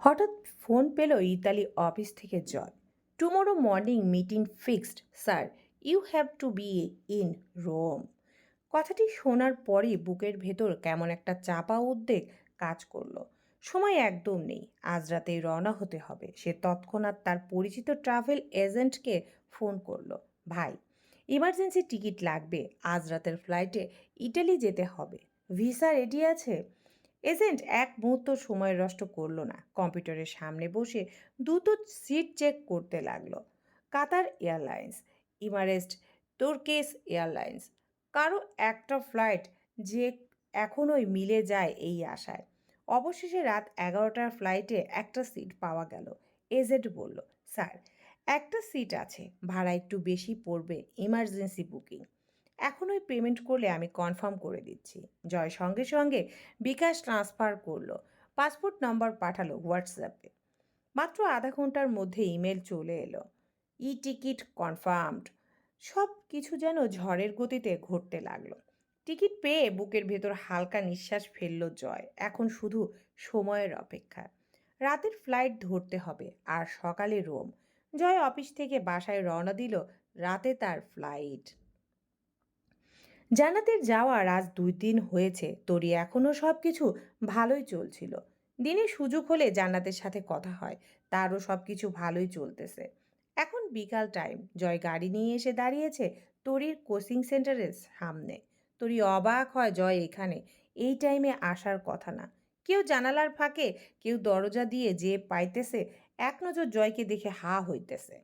হঠাৎ ফোন পেল Italy office থেকে Joy tomorrow morning meeting fixed sir you have to be in Rome কথাটি শোনার পরই বুকের ভেতর কেমন একটা চাপা উদ্বেগ কাজ করল। সময় একদম নেই, আজ রাতেই রওনা হতে হবে। সে তৎক্ষণাৎ তার পরিচিত ট্রাভেল এজেন্টকে ফোন করল। ভাই ইমার্জেন্সি টিকিট লাগবে, আজ রাতের ফ্লাইটে ইটালি যেতে হবে। ভিসা রেডি আছে? এজেন্ট এক মুহূর্ত সময় নষ্ট করল না। কম্পিউটারের সামনে বসে দ্রুত সিট চেক করতে লাগল। Qatar airlines, Emirates Turkish airlines, কারও একটা ফ্লাইট যে এখনোই মিলে যায় এই আশায়। অবশেষে রাত এগারোটার ফ্লাইটে একটা সিট পাওয়া গেল। এজেন্ট বলল, স্যার, একটা সিট আছে, ভাড়া একটু বেশি পড়বে, ইমার্জেন্সি বুকিং। এখনই পেমেন্ট করলে আমি কনফার্ম করে দিচ্ছি। জয় সঙ্গে সঙ্গে বিকাশ ট্রান্সফার করল। পাসপোর্ট নম্বর পাঠালো হোয়াটসঅ্যাপে মাত্র আধা ঘণ্টার মধ্যে ইমেল চলে এলো। ই টিকিট কনফার্মড সব কিছু যেন ঝড়ের গতিতে ঘটতে লাগল। টিকিট পেয়ে বুকের ভেতর হালকা নিঃশ্বাস ফেলল জয়। এখন শুধু সময়ের অপেক্ষা। রাতের ফ্লাইট ধরতে হবে আর সকালে রোম জয় অফিস থেকে বাসায় রওনা দিল রাতে তার ফ্লাইট জান্নাতের যাওয়ার আজ দুই দিন হয়েছে তোরই এখনও সব কিছু ভালোই চলছিল। দিনে সুযোগ হলে জান্নাতের সাথে কথা হয়, তারও সব কিছু ভালোই চলতেছে। এখন বিকাল টাইম, জয় গাড়ি নিয়ে এসে দাঁড়িয়েছে তরির কোচিং সেন্টারের সামনে। তরি অবাক হয়, জয় এখানে? এই টাইমে আসার কথা না। কেউ জানালার ফাঁকে, কেউ দরজা দিয়ে যে পাইতেছে এক নজর জয়কে দেখে হা হইতেছে।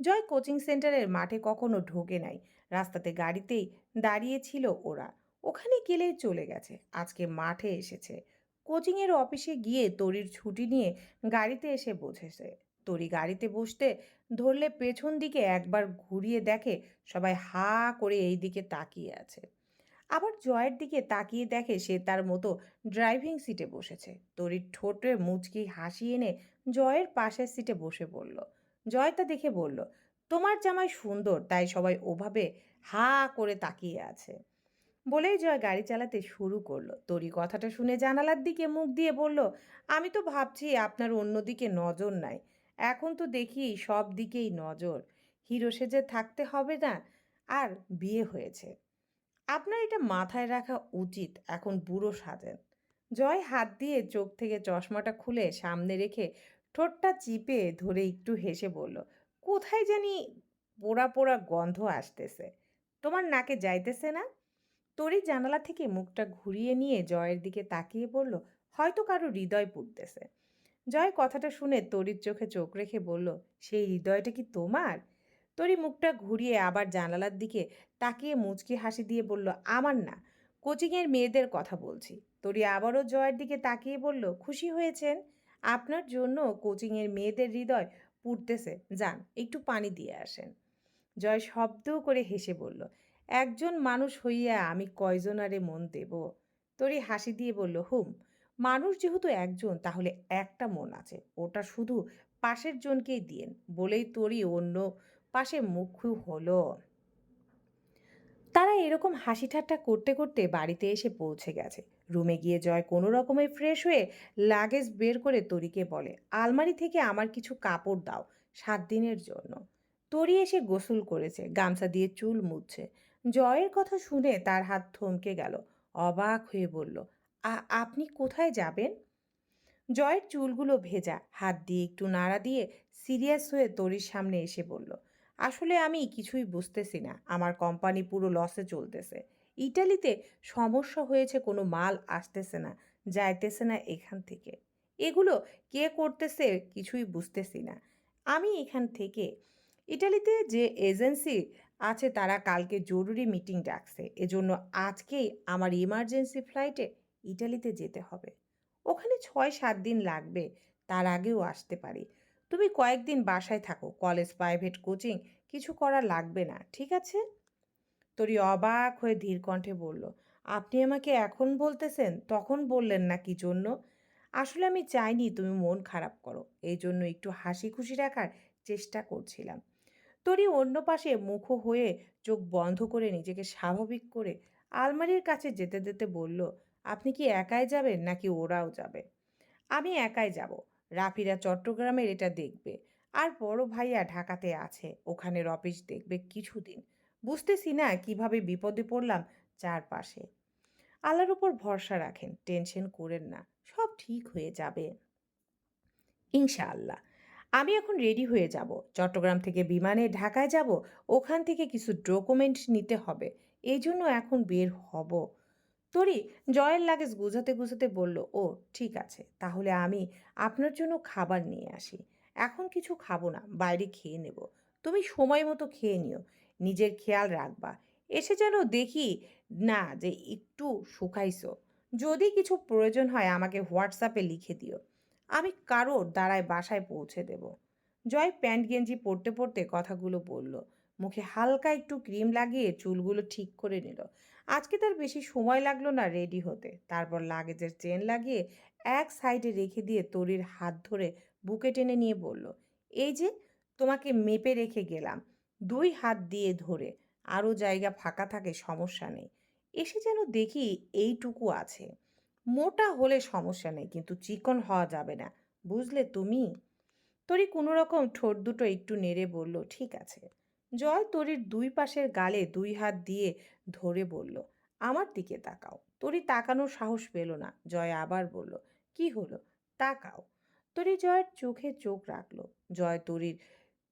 জয় কোচিং সেন্টারের মাঠে কখনো ঢোকে নাই। রাস্তাতে গাড়িতেই দাঁড়িয়েছিল ওরা। ওখানে গেলেই চলে গেছে। আজকে মাঠে এসেছে। কোচিংয়ের অফিসে গিয়ে তরির ছুটি নিয়ে গাড়িতে এসে বসেছে। তরি গাড়িতে বসতে ধরলে পেছন দিকে একবার ঘুরিয়ে দেখে সবাই হা করে এই দিকে তাকিয়ে আছে। আবার জয়ের দিকে তাকিয়ে দেখে সে তার মতো ড্রাইভিং সিটে বসেছে। তরির ঠোঁটে মুচকি হাসি এনে জয়ের পাশের সিটে বসে পড়ল। জয় তা দেখে বলল, তোমার জামাই সুন্দর, তাই সবাই ওভাবে হা করে তাকিয়ে আছে। বলেই জয় গাড়ি চালাতে শুরু করল। তরি কথাটা শুনে জানালার দিকে মুখ দিয়ে বলল, আমি তো ভাবছি আপনার অন্যদিকে নজর নাই। এখন তো দেখি সব দিকেই নজর। হিরো সেজে থাকতে হবে না, আর বিয়ে হয়েছে। আপনার এটা মাথায় রাখা উচিত, এখন বুড়ো সাজেন। জয় হাত দিয়ে চোখ থেকে চশমাটা খুলে সামনে রেখে ঠোঁটটা চিপে ধরে একটু হেসে বলল, কোথায় জানি পোড়া পোড়া গন্ধ আসতেছে। তোমার নাকে যাইতেছে না? তরি জানালা থেকে মুখটা ঘুরিয়ে নিয়ে জয়ের দিকে তাকিয়ে বলল, হয়তো কারও হৃদয় পুড়তেছে। জয় কথাটা শুনে তরির চোখে চোখ রেখে বলল, সেই হৃদয়টা কি তোমার? তরি মুখটা ঘুরিয়ে আবার জানালার দিকে তাকিয়ে মুচকি হাসি দিয়ে বলল, আমার না, কোচিংয়ের মেয়েদের কথা বলছি। তরি আবারও জয়ের দিকে তাকিয়ে বলল, খুশি হয়েছেন? আপনার জন্য কোচিংয়ের মেয়েদের হৃদয় পুড়তেছে। যান, একটু পানি দিয়ে আসেন। জয় শব্দ করে হেসে বলল, একজন মানুষ হইয়া আমি কয়জনারে মন দেব? তরি হাসি দিয়ে বলল, হুম, মানুষ যেহেতু একজন, তাহলে একটা মন আছে। ওটা শুধু পাশের জনকেই দিয়েন, বলেই তোরই অন্য পাশে মুখ্য হলো। এরকম হাসি ঠাট্টা করতে করতে বাড়িতে এসে পৌঁছে গেছে। রুমে গিয়ে জয় কোনো রকমে ফ্রেশ হয়ে লাগেজ বের করে তরিকে বলে, আলমারি থেকে আমার কিছু কাপড় দাও, সাত দিনের জন্য। তরি এসে গোসল করেছে, গামছা দিয়ে চুল মুছছে জয়ের কথা শুনে তার হাত থমকে গেল, অবাক হয়ে বলল, "আ- আপনি কোথায় যাবেন? জয়ের চুলগুলো ভেজা, হাত দিয়ে একটু নাড়া দিয়ে সিরিয়াস হয়ে তরির সামনে এসে বলল আসলে আমি কিছুই বুঝতেছি না। আমার কোম্পানি পুরো লসে চলতেছে। ইটালিতে সমস্যা হয়েছে, কোনো মাল আসতেছে না, যাইতেছে না এখান থেকে। এগুলো কে করতেছে কিছুই বুঝতেছি না। আমি এখান থেকে, ইটালিতে যে এজেন্সি আছে তারা কালকে জরুরি মিটিং ডাকছে। এজন্য আজকেই আমার ইমার্জেন্সি ফ্লাইটে ইটালিতে যেতে হবে। ওখানে ছয় সাত দিন লাগবে, তার আগেও আসতে পারি। তুমি কয়েকদিন বাসায় থাকো, কলেজ, প্রাইভেট, কোচিং, কিছু করা লাগবে না, ঠিক আছে? তরি অবাক হয়ে ধীর কণ্ঠে বলল, আপনি আমাকে এখন বলতেছেন? তখন বললেন না কি জন্য? আসলে আমি চাইনি তুমি মন খারাপ করো এই জন্য একটু হাসি খুশি রাখার চেষ্টা করছিলাম। তরি অন্য পাশে মুখো হয়ে চোখ বন্ধ করে নিজেকে স্বাভাবিক করে আলমারির কাছে যেতে যেতে বলল, আপনি কি একাই যাবেন নাকি ওরাও যাবে? আমি একাই যাব রাফিরা চট্টগ্রামের এটা দেখবে। আর বড় ভাইয়া ঢাকাতে আছে, ওখানের অফিস দেখবে কিছুদিন। বুঝতেছি না কীভাবে বিপদে পড়লাম চারপাশে। আল্লাহর উপর ভরসা রাখেন, টেনশন করেন না, সব ঠিক হয়ে যাবে। ইনশাআল্লাহ। আমি এখন রেডি হয়ে যাব। চট্টগ্রাম থেকে বিমানে ঢাকায় যাব, ওখান থেকে কিছু ডকুমেন্ট নিতে হবে। এই জন্য এখন বের হব। তরি জয়ের লাগেজ গুছাতে গুছাতে বলল, ও, ঠিক আছে, তাহলে আমি আপনার জন্য খাবার নিয়ে আসি। এখন কিছু খাব না, বাইরে খেয়ে নেব। তুমি সময় মতো খেয়ে নিও, নিজের খেয়াল রাখবা। এসে যেন দেখি, না, যে একটু শুকাইছো। যদি কিছু প্রয়োজন হয় আমাকে হোয়াটসঅ্যাপে লিখে দিও। আমি কারোর দ্বারায় বাসায় পৌঁছে দেব। জয় প্যান্ট গেঞ্জি পরতে পরতে কথাগুলো বলল। মুখে হালকা একটু ক্রিম লাগিয়ে চুলগুলো ঠিক করে নিল। আজকে তার বেশি সময় লাগল না রেডি হতে। তারপর লাগেজের চেন লাগিয়ে এক সাইডে রেখে দিয়ে তরির হাত ধরে বুকে টেনে নিয়ে বলল, এই যে, তোমাকে মেপে রেখে গেলাম। দুই হাত দিয়ে ধরে, আরও জায়গা ফাঁকা থাকে সমস্যা নেই। এসে যেন দেখি এইটুকু আছে। মোটা হলে সমস্যা নেই, কিন্তু চিকন হওয়া যাবে না। বুঝলে তুমি? তরি কোনো রকম ঠোঁট দুটো একটু নেড়ে বলল, ঠিক আছে। জয় তরির দুই পাশের গালে দুই হাত দিয়ে ধরে বলল, আমার দিকে তাকাও। তরি তাকানোর সাহস পেল না। জয় আবার বলল, কি হলো? তাকাও। তরি জয়ের চোখে চোখ রাখল। জয় তরির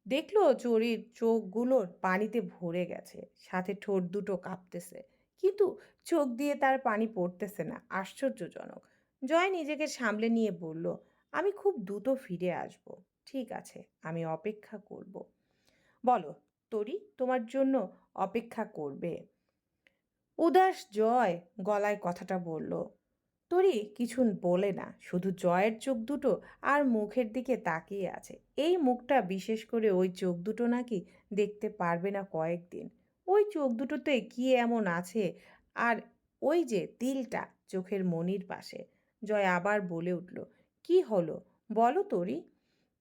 দেখল চরির চোখগুলোর পানিতে ভরে গেছে। সাথে ঠোঁট দুটো কাঁপতেছে। কিন্তু চোখ দিয়ে তার পানি পড়তেছে না। আশ্চর্যজনক। জয় নিজেকে সামলে নিয়ে বলল, আমি খুব দ্রুত ফিরে আসব। ঠিক আছে, আমি অপেক্ষা করব। বলো তরি তোমার জন্য অপেক্ষা করবে। উদাস জয় গলায় কথাটা বলল, তরি কিছু বলে না, শুধু জয়ের চোখ দুটো আর মুখের দিকে তাকিয়ে আছে। এই মুখটা বিশেষ করে ওই চোখ দুটো নাকি দেখতে পারবে না কয়েকদিন। ওই চোখ দুটোতে কি এমন আছে? আর ওই যে তিলটা চোখের মনির পাশে। জয় আবার বলে উঠল, কি হলো? বলো তরি।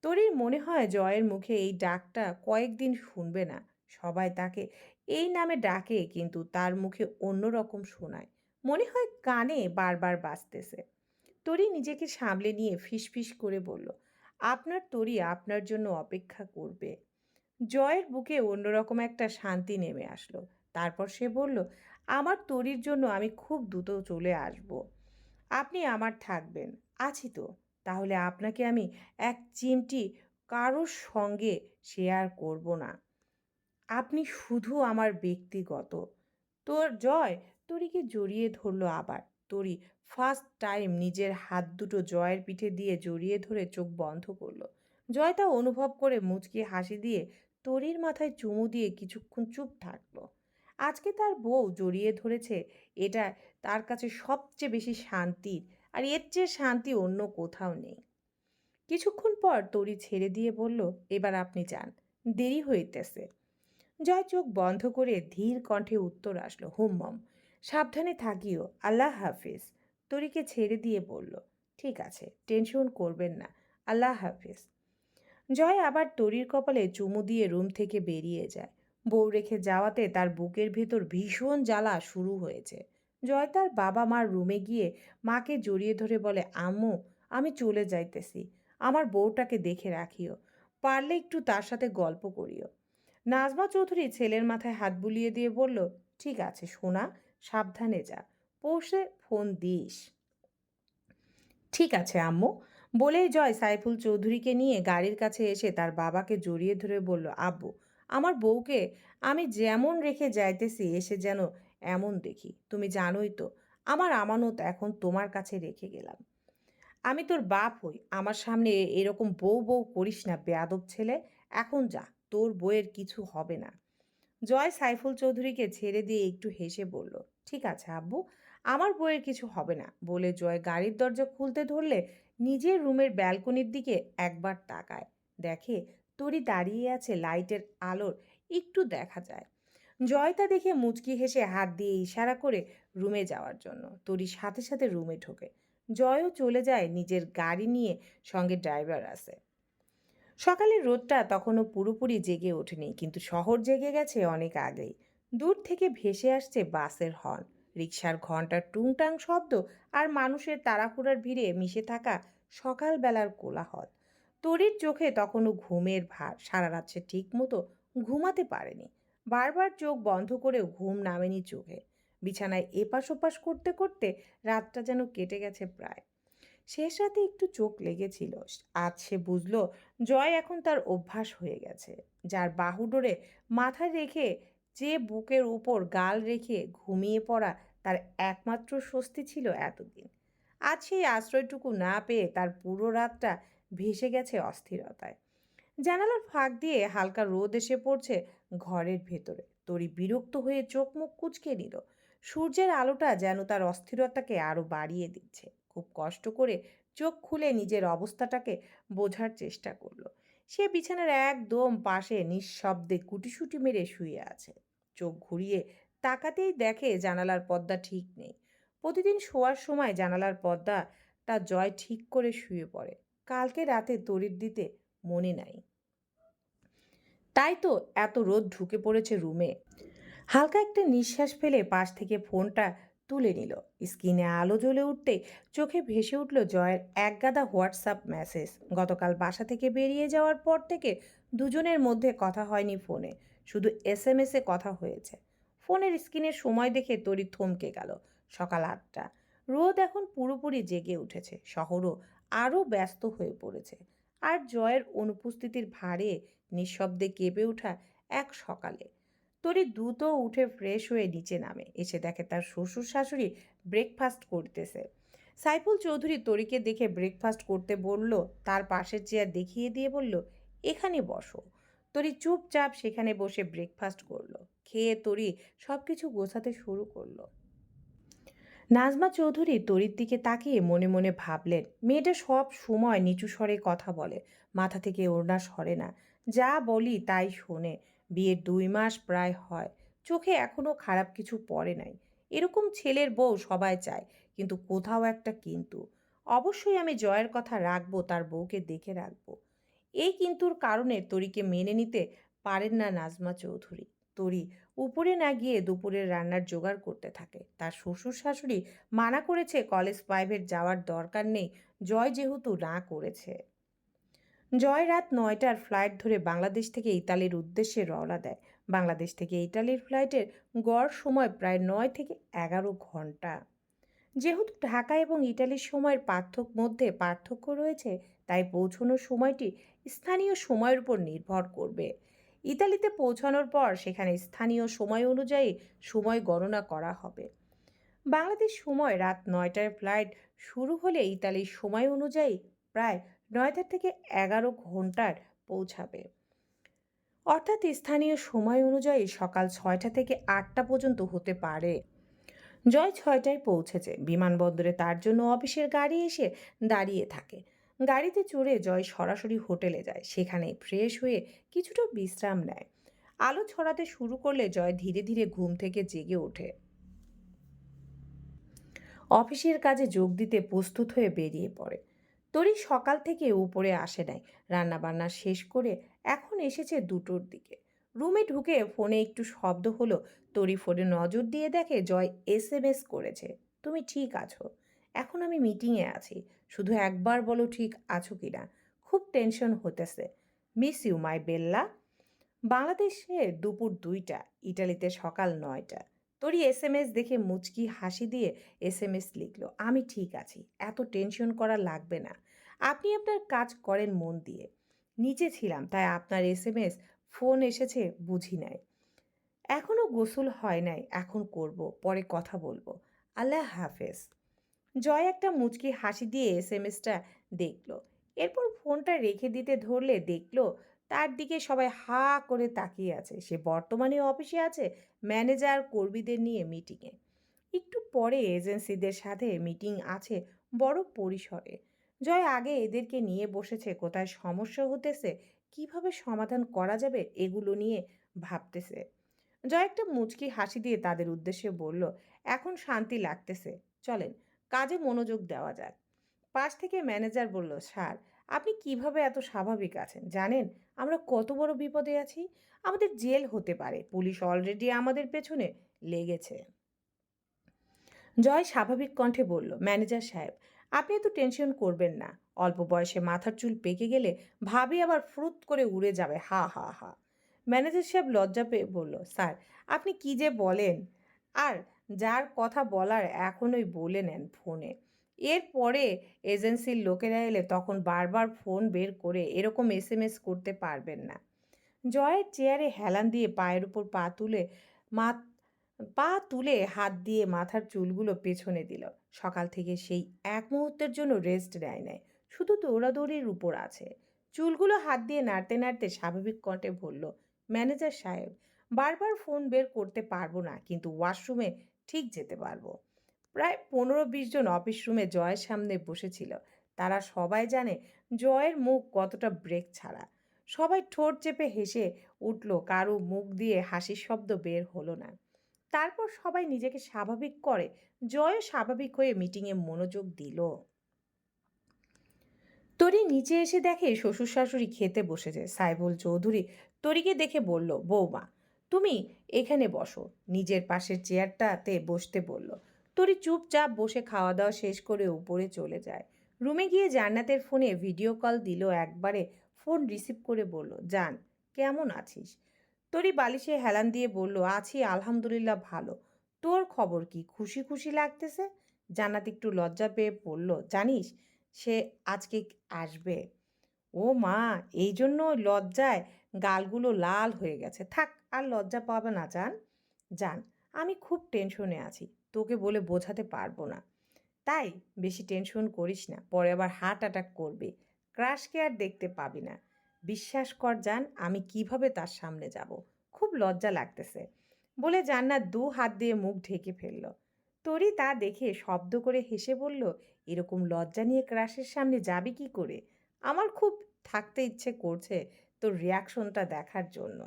তরির মনে হয় জয়ের মুখে এই ডাকটা কয়েকদিন শুনবে না? সবাই তাকে এই নামে ডাকে, কিন্তু তার মুখে অন্যরকম শোনায়। মনে হয় কানে বারবার বাজতেছে। তরি নিজেকে সামলে নিয়ে ফিসফিস করে বলল, আপনার তরি আপনার জন্য অপেক্ষা করবে। জয়ের বুকে অন্যরকম একটা শান্তি নেমে আসলো। তারপর সে বলল, আমার তরির জন্য আমি খুব দ্রুত চলে আসব। আপনি আমার থাকবেন। আছি তো। তাহলে আপনাকে আমি এক চিমটি কারোর সঙ্গে শেয়ার করব না। আপনি শুধু আমার ব্যক্তিগত। তোর জয় তরিকে জড়িয়ে ধরলো আবার। তরি ফার্স্ট টাইম নিজের হাত দুটো জয়ের পিঠে দিয়ে জড়িয়ে ধরে চোখ বন্ধ করল। জয় তা অনুভব করে মুচকি হাসি দিয়ে তরির মাথায় চুমু দিয়ে কিছুক্ষণ চুপ থাকল। আজকে তার বউ জড়িয়ে ধরেছে, এটা তার কাছে সবচেয়ে বেশি শান্তির আর এর চেয়ে শান্তি অন্য কোথাও নেই। কিছুক্ষণ পর তরি ছেড়ে দিয়ে বলল, এবার আপনি যান, দেরি হইতেছে। জয় চোখ বন্ধ করে ধীর কণ্ঠে উত্তর আসলো হুম্মম সাবধানে থাকিও, আল্লাহ হাফিজ। তরিকে ছেড়ে দিয়ে বলল, ঠিক আছে, টেনশন করবেন না, আল্লাহ হাফিজ। জয় আবার তরির কপালে চুমু দিয়ে রুম থেকে বেরিয়ে যায়। বউ রেখে যাওয়াতে তার বুকের ভেতর ভীষণ জ্বালা শুরু হয়েছে। জয় তার বাবা মার রুমে গিয়ে মাকে জড়িয়ে ধরে বলে, আম্মু, আমি চলে যাইতেছি। আমার বউটাকে দেখে রাখিও। পারলে একটু তার সাথে গল্প করিও। নাজমা চৌধুরী ছেলের মাথায় হাত বুলিয়ে দিয়ে বলল, ঠিক আছে সোনা, সাবধানে যা। পৌষে ফোন দিস। ঠিক আছে আম্মু। বলেই জয় সাইফুল চৌধুরীকে নিয়ে গাড়ির কাছে এসে তার বাবাকে জড়িয়ে ধরে বলল, আব্বু, আমার বউকে আমি যেমন রেখে যাইতেছি, এসে যেন এমন দেখি, তুমি জানোই তো, আমার আমানত এখন তোমার কাছে রেখে গেলাম। আমি তোর বাপ হই, আমার সামনে এরকম বউ বউ করিস না, বেয়াদব ছেলে, এখন যা, তোর বইয়ের কিছু হবে না। জয় সাইফুল চৌধুরীকে ছেড়ে দিয়ে একটু হেসে বলল, ঠিক আছে আব্বু, আমার বইয়ের কিছু হবে না। বলে জয় গাড়ির দরজা খুলতে ধরলে নিজের রুমের ব্যালকনির দিকে একবার তাকায়। দেখে তরি দাঁড়িয়ে আছে লাইটের আলোর, একটু দেখা যায়। জয় তা দেখে মুচকি হেসে হাত দিয়ে ইশারা করে রুমে যাওয়ার জন্য। তরি সাথে সাথে রুমে ঢোকে। জয়ও চলে যায় নিজের গাড়ি নিয়ে সঙ্গে ড্রাইভার আছে। সকালের রোদটা তখনও পুরোপুরি জেগে ওঠেনি, কিন্তু শহর জেগে গেছে অনেক আগেই। দূর থেকে ভেসে আসছে বাসের হর্ন। রিক্সার ঘণ্টার টুংটাং শব্দ আর মানুষের তাড়াহুড়ার ভিড়ে মিশে থাকা সকালবেলার কোলাহল। তরির চোখে তখনও ঘুমের ভার সারা রাত সে ঠিক মতো ঘুমাতে পারেনি। বারবার চোখ বন্ধ করেও ঘুম নামেনি চোখে। বিছানায় এপাশ ওপাশ করতে করতে রাতটা যেন কেটে গেছে প্রায়। শেষ রাতে একটু চোখ লেগেছিল। আজ সে বুঝলো জয় এখন তার অভ্যাস হয়ে গেছে। যার বাহু ডোরে মাথায় রেখে যে বুকের উপর গাল রেখে ঘুমিয়ে পড়া তার একমাত্র স্বস্তি ছিল এতদিন। আজ সেই আশ্রয়টুকু না পেয়ে তার পুরো রাতটা ভেসে গেছে অস্থিরতায়। জানালার ফাঁক দিয়ে হালকা রোদ এসে পড়ছে ঘরের ভেতরে। তরি বিরক্ত হয়ে চোখ মুখ কুচকে নিল। সূর্যের আলোটা যেন তার অস্থিরতাকে আরও বাড়িয়ে দিচ্ছে। খুব কষ্ট করে চোখ খুলে নিজের অবস্থাটাকে বোঝার চেষ্টা করল। সে বিছানার একদম পাশে নিঃশব্দে কুটিসুটি মেরে শুয়ে আছে। চোখ ঘুরিয়ে তাকাতেই দেখে জানালার পর্দা ঠিক নেই। প্রতিদিন শোয়ার সময় জানালার পর্দা তার জয় ঠিক করে শুয়ে পড়ে। কালকে রাতে তড়িৎ দিতে মনে নাই। তাই তো এত রোদ ঢুকে পড়েছে রুমে হালকা একটা নিঃশ্বাস ফেলে পাশ থেকে ফোনটা তুলে নিল। স্ক্রিনে আলো জ্বলে উঠতে চোখে ভেসে উঠল জয়ের একগাদা হোয়াটসঅ্যাপ মেসেজ গতকাল বাসা থেকে বেরিয়ে যাওয়ার পর থেকে দুজনের মধ্যে কথা হয়নি ফোনে, শুধু এস এম এসে কথা হয়েছে। ফোনের স্ক্রিনের সময় দেখে তরি থমকে গেল সকাল আটটা। রোদ এখন পুরোপুরি জেগে উঠেছে, শহরও আরও ব্যস্ত হয়ে পড়েছে। আর জয়ের অনুপস্থিতির ভারে নিঃশব্দে কেঁপে ওঠা এক সকালে। তরি দ্রুত উঠে ফ্রেশ হয়ে নিচে নামে, এসে দেখে তার শ্বশুর শাশুড়ি ব্রেকফাস্ট করতেছে। সাইফুল চৌধুরী তরিকে দেখে ব্রেকফাস্ট করতে বলল, তার পাশের চেয়ার দেখিয়ে দিয়ে বলল, এখানে বসো। তরি চুপচাপ সেখানে বসে ব্রেকফাস্ট করল। খেয়ে তরি সব কিছু গোছাতে শুরু করল। নাজমা চৌধুরী তরির দিকে তাকিয়ে মনে মনে ভাবলেন, মেয়েটা সব সময় নিচু স্বরে কথা বলে, মাথা থেকে ওড়না সরে না। যা বলি তাই শোনে, বিয়ের দুই মাস প্রায় হয়, চোখে এখনও খারাপ কিছু পড়ে নাই। এরকম ছেলের বউ সবাই চায়, কিন্তু কোথাও একটা কিন্তু। অবশ্যই আমি জয়ের কথা রাখব, তার বউকে দেখে রাখব। এই কিন্তুর কারণে তরিকে মেনে নিতে পারেন না নাজমা চৌধুরী। তরি উপরে না গিয়ে দুপুরের রান্নার জোগাড় করতে থাকে। তার শ্বশুর শাশুড়ি মানা করেছে কলেজ প্রাইভেট যাওয়ার দরকার নেই, জয় যেহেতু না করেছে। জয় রাত নয়টার ফ্লাইট ধরে বাংলাদেশ থেকে ইতালির উদ্দেশ্যে রওনা দেয়। বাংলাদেশ থেকে ইতালির ফ্লাইটের গড় সময় প্রায় নয় থেকে এগারো ঘণ্টা। যেহেতু ঢাকা এবং ইটালির সময়ের পার্থক্য মধ্যে পার্থক্য রয়েছে, তাই পৌঁছানোর সময়টি স্থানীয় সময়ের উপর নির্ভর করবে। ইতালিতে পৌঁছানোর পর সেখানে স্থানীয় সময় অনুযায়ী সময় গণনা করা হবে। বাংলাদেশ সময় রাত নয়টায় ফ্লাইট শুরু হলে ইতালির সময় অনুযায়ী প্রায় নয়টা থেকে এগারো ঘণ্টার পৌঁছাবে। অর্থাৎ স্থানীয় সময় অনুযায়ী সকাল ছয়টা থেকে আটটা পর্যন্ত হতে পারে। জয় ছয়টায় পৌঁছেছে। বিমানবন্দরে তার জন্য অফিসের গাড়ি এসে দাঁড়িয়ে থাকে। গাড়িতে চড়ে জয় সরাসরি হোটেলে যায়। সেখানে ফ্রেশ হয়ে কিছুটা বিশ্রাম নেয়। আলো ছড়াতে শুরু করলে জয় ধীরে ধীরে ঘুম থেকে জেগে ওঠে। অফিসের কাজে যোগ দিতে প্রস্তুত হয়ে বেরিয়ে পড়ে। তরি সকাল থেকে উপরে আসে নাই। রান্নাবান্না শেষ করে এখন এসেছে দুটোর দিকে। রুমে ঢুকে ফোনে একটু শব্দ হলো। তরি ফোনে নজর দিয়ে দেখে জয় এস এম এস করেছে। তুমি ঠিক আছো? এখন আমি মিটিংয়ে আছি। শুধু একবার বলো ঠিক আছো কি না খুব টেনশন হতেছে মিস ইউ মাই বেল্লা বাংলাদেশে দুপুর দুইটা, ইটালিতে সকাল নয়টা। তোরই এস এম এস দেখে মুচকি হাসি দিয়ে এস এম এস লিখলো, আমি ঠিক আছি, এত টেনশন করা লাগবে না। আপনি আপনার কাজ করেন মন দিয়ে। নিচে ছিলাম, তাই আপনার এস এম এস ফোন এসেছে বুঝি নাই। এখনও গোসল হয় নাই, এখন করব, পরে কথা বলব। আল্লাহ হাফেজ। জয় একটা মুচকি হাসি দিয়ে এস এম এসটা দেখল। এরপর ফোনটা রেখে দিতে ধরলে দেখল, তার দিকে সবাই হা করে তাকিয়ে আছে। সে বর্তমানে অফিসে আছে, ম্যানেজার কর্মীদের নিয়ে মিটিংয়ে। একটু পরে এজেন্সিদের সাথে মিটিং আছে বড় পরিসরে। জয় আগে এদেরকে নিয়ে বসেছে, কোথায় সমস্যা হতেছে, কীভাবে সমাধান করা যাবে এগুলো নিয়ে ভাবতেছে। জয় একটা মুচকি হাসি দিয়ে তাদের উদ্দেশ্যে বলল, এখন শান্তি লাগতেছে, চলেন। কাজে মনোযোগ দেওয়া যাক পাশ থেকে ম্যানেজার বলল, স্যার, আপনি কীভাবে এত স্বাভাবিক আছেন? জানেন, আমরা কত বড় বিপদে আছি। আমাদের জেল হতে পারে। পুলিশ অলরেডি আমাদের পেছনে লেগেছে। জয় স্বাভাবিক কণ্ঠে বলল, ম্যানেজার সাহেব, আপনি এত টেনশন করবেন না। অল্প বয়সে মাথার চুল পেকে গেলে ভাবি আবার ফ্রুত করে উড়ে যাবে। হা হা হা। ম্যানেজার সাহেব লজ্জা পেয়ে বলল, স্যার, আপনি কি যে বলেন? আর যার কথা বলার এখনই বলে নেন ফোনে। এরপরে এজেন্সির লোকেরা এলে তখন বারবার ফোন বের করে এরকম এস এম এস করতে পারবেন না। জয়ের চেয়ারে হেলান দিয়ে পায়ের উপর পা তুলে মা পা তুলে হাত দিয়ে মাথার চুলগুলো পেছনে দিল। সকাল থেকে সেই এক মুহূর্তের জন্য রেস্ট নেয় নেয় শুধু দৌড়াদৌড়ির উপর আছে। চুলগুলো হাত দিয়ে নাড়তে নাড়তে স্বাভাবিক কণ্ঠে বলল, ম্যানেজার সাহেব, বারবার ফোন বের করতে পারব না, কিন্তু ওয়াশরুমে ঠিক যেতে পারব। প্রায় পনেরো বিশ জন অফিস রুমে জয়ের সামনে বসেছিল। তারা সবাই জানে জয়ের মুখ কতটা ব্রেক ছাড়া। সবাই ঠোঁট চেপে হেসে উঠল, কারও মুখ দিয়ে হাসির শব্দ বের হলো না। তারপর সবাই নিজেকে স্বাভাবিক করে জয় স্বাভাবিক হয়ে মিটিংয়ে মনোযোগ দিল। তরি নিচে এসে দেখে শ্বশুর শাশুড়ি খেতে বসেছে। সাইবুল চৌধুরী তরিকে দেখে বলল, বৌমা তুমি এখানে বসো। নিজের পাশের চেয়ারটাতে বসতে বলল। তরি চুপচাপ বসে খাওয়া দাওয়া শেষ করে উপরে চলে যায়। রুমে গিয়ে জান্নাতের ফোনে ভিডিও কল দিল একবারে, ফোন রিসিভ করে বলল, জান, কেমন আছিস? তরি বালিশে হেলান দিয়ে বলল, আছি, আলহামদুলিল্লাহ ভালো। তোর খবর কি? খুশি খুশি লাগতেছে? জান্নাত একটু লজ্জা পেয়ে বলল, জানিস, সে আজকে আসবে। ও মা এই জন্য লজ্জায় গালগুলো লাল হয়ে গেছে। থাক আর লজ্জা পাবে না, জান। জান, আমি খুব টেনশনে আছি, তোকে বলে বোঝাতে পারব না। তাই বেশি টেনশন করিস না, পরে আবার হার্ট অ্যাটাক করবে ক্রাশকে আর দেখতে পাবি না। বিশ্বাস কর, জান, আমি কীভাবে তার সামনে যাব, খুব লজ্জা লাগতেছে। বলে জান্নাত দু হাত দিয়ে মুখ ঢেকে ফেলল। তরি তা দেখে শব্দ করে হেসে বলল, এরকম লজ্জা নিয়ে ক্রাশের সামনে যাবি কি করে? আমার খুব থাকতে ইচ্ছে করছে তোর রিয়াকশনটা দেখার জন্য।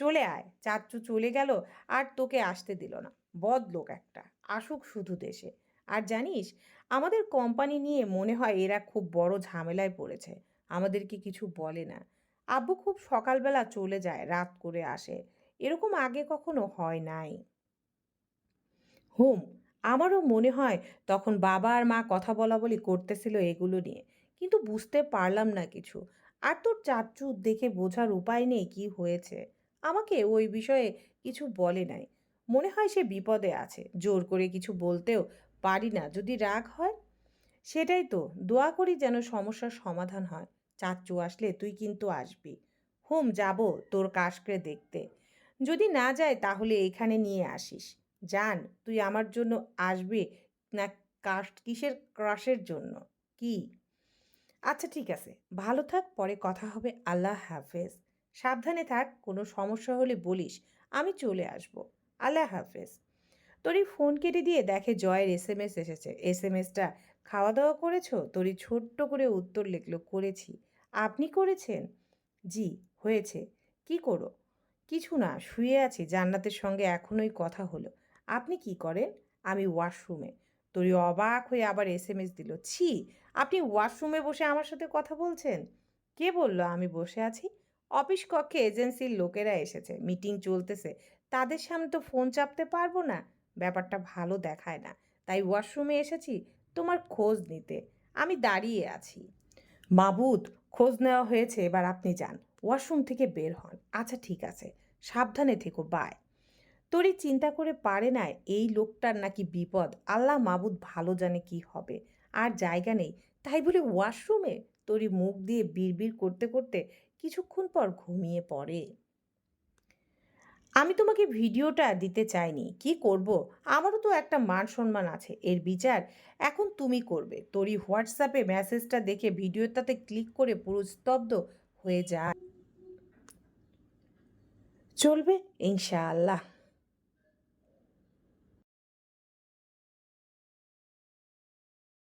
চলে আয়। চাচ্চু চলে গেল আর তোকে আসতে দিল না। বদ লোক একটা। আসুক শুধু দেশে। আর জানিস, আমাদের কোম্পানি নিয়ে মনে হয় এরা খুব বড় ঝামেলায় পড়েছে। আমাদেরকে কিছু বলে না। আব্বু খুব সকালবেলা চলে যায়, রাত করে আসে। এরকম আগে কখনো হয় নাই। হুম, আমারও মনে হয় তখন বাবা আর মা কথা বলা বলি করতেছিল এগুলো নিয়ে। কিন্তু বুঝতে পারলাম না কিছু। আর তোর চাচ্চু দেখে বোঝার উপায় নেই কি হয়েছে। আমাকে ওই বিষয়ে কিছু বলে নাই। মনে হয় সে বিপদে আছে। জোর করে কিছু বলতেও পারি না। যদি রাগ হয়? সেটাই তো। দোয়া করি যেন সমস্যার সমাধান হয়। চাচ্চু আসলে তুই কিন্তু আসবি। হুম, যাব তোর কাশকে দেখতে। যদি না যায় তাহলে এখানে নিয়ে আসিস। জান, তুই আমার জন্য আসবি না কাস্ট কিসের ক্রাশের জন্য? কি? আচ্ছা ঠিক আছে। ভালো থাক, পরে কথা হবে। আল্লাহ হাফেজ। সাবধানে থাক, কোনো সমস্যা হলে বলিস, আমি চলে আসব। আল্লাহ হাফেজ। তোরই ফোন কেটে দিয়ে দেখে জয়ের এস এম এস এসেছে। এস এম এসটা খাওয়া দাওয়া করেছ? তোরই ছোট্ট করে উত্তর লিখলো, করেছি। আপনি করেছেন? জি, হয়েছে। কি করো? কিছু না, শুয়ে আছি। জান্নাতের সঙ্গে এখনোই কথা হলো। আপনি কি করেন? আমি ওয়াশরুমে। তোরই অবাক হয়ে আবার এস এম এস দিল, ছি, আপনি ওয়াশরুমে বসে আমার সাথে কথা বলছেন? কে বলল, আমি বসে আছি? অফিস কক্ষে এজেন্সির লোকেরা এসেছে। মিটিং চলতেছে। তাদের সামনে তো ফোন চাপতে পারব না। ব্যাপারটা ভালো দেখায় না। তাই ওয়াশরুমে এসেছি তোমার খোঁজ নিতে। আমি দাঁড়িয়ে আছি। মাবুদ, খোঁজ নেওয়া হয়েছে, এবার আপনি যান। ওয়াশরুম থেকে বের হন। আচ্ছা ঠিক আছে। সাবধানে থেকো, বাই। তোরই চিন্তা করে পারে না, এই লোকটার নাকি বিপদ। আল্লাহ মাবুদ ভালো জানে কি হবে। আর জায়গা নেই। তাই বলে ওয়াশরুমে? তোরই মুখ দিয়ে বিড়বিড় করতে করতে কিছুক্ষণ পর ঘুমিয়ে পড়ে। আমি তোমাকে ভিডিওটা দিতে চাইনি। কি করব? আমারও তো একটা মান সম্মান আছে। এর বিচার এখন তুমি করবে। তোরই হোয়াটসঅ্যাপে মেসেজটা দেখে ভিডিওটাতে ক্লিক করে পুরো স্তব্ধ হয়ে যায়। চলবে ইনশাআল্লাহ।